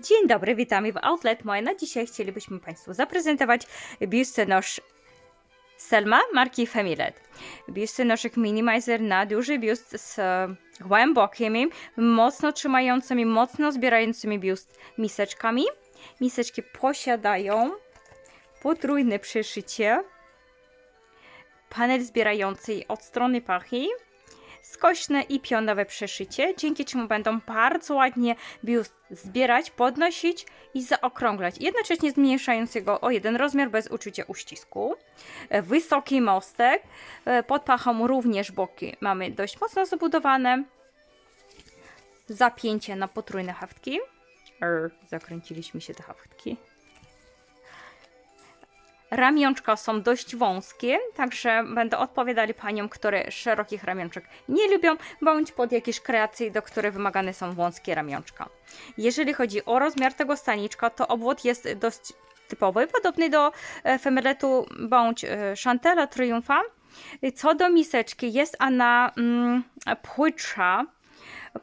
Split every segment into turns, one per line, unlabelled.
Dzień dobry, witamy w Outlet Moje. Na dzisiaj chcielibyśmy Państwu zaprezentować biustonosz Selma marki Femilet. Biustonoszek minimizer na duży biust z głębokimi, mocno trzymającymi, mocno zbierającymi biust miseczkami. Miseczki posiadają potrójne przeszycie, panel zbierający od strony pachy, skośne i pionowe przeszycie, dzięki czemu będą bardzo ładnie biust zbierać, podnosić i zaokrąglać, jednocześnie zmniejszając jego o jeden rozmiar bez uczucia uścisku. E, Wysoki mostek, e, pod pachą również boki mamy dość mocno zabudowane. Zapięcie na potrójne haftki. Er, zakręciliśmy się te haftki. Ramionczka są dość wąskie, także będą odpowiadali paniom, które szerokich ramionczek nie lubią, bądź pod jakieś kreacje, do których wymagane są wąskie ramionczka. Jeżeli chodzi o rozmiar tego staniczka, to obwód jest dość typowy, podobny do e, femeletu bądź e, Chantela Triumfa. Co do miseczki, jest ona mm, płytsza,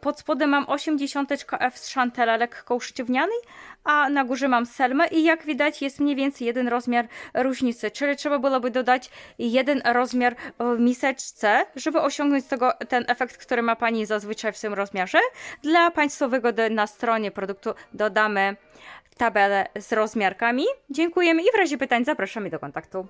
pod spodem mam 80 F z Chantela lekko usztywnianej, a na górze mam Selmę i jak widać jest mniej więcej jeden rozmiar różnicy, czyli trzeba byłoby dodać jeden rozmiar w miseczce, żeby osiągnąć tego, ten efekt, który ma Pani zazwyczaj w tym rozmiarze. Dla Państwa wygody na stronie produktu dodamy tabelę z rozmiarkami. Dziękujemy i w razie pytań zapraszamy do kontaktu.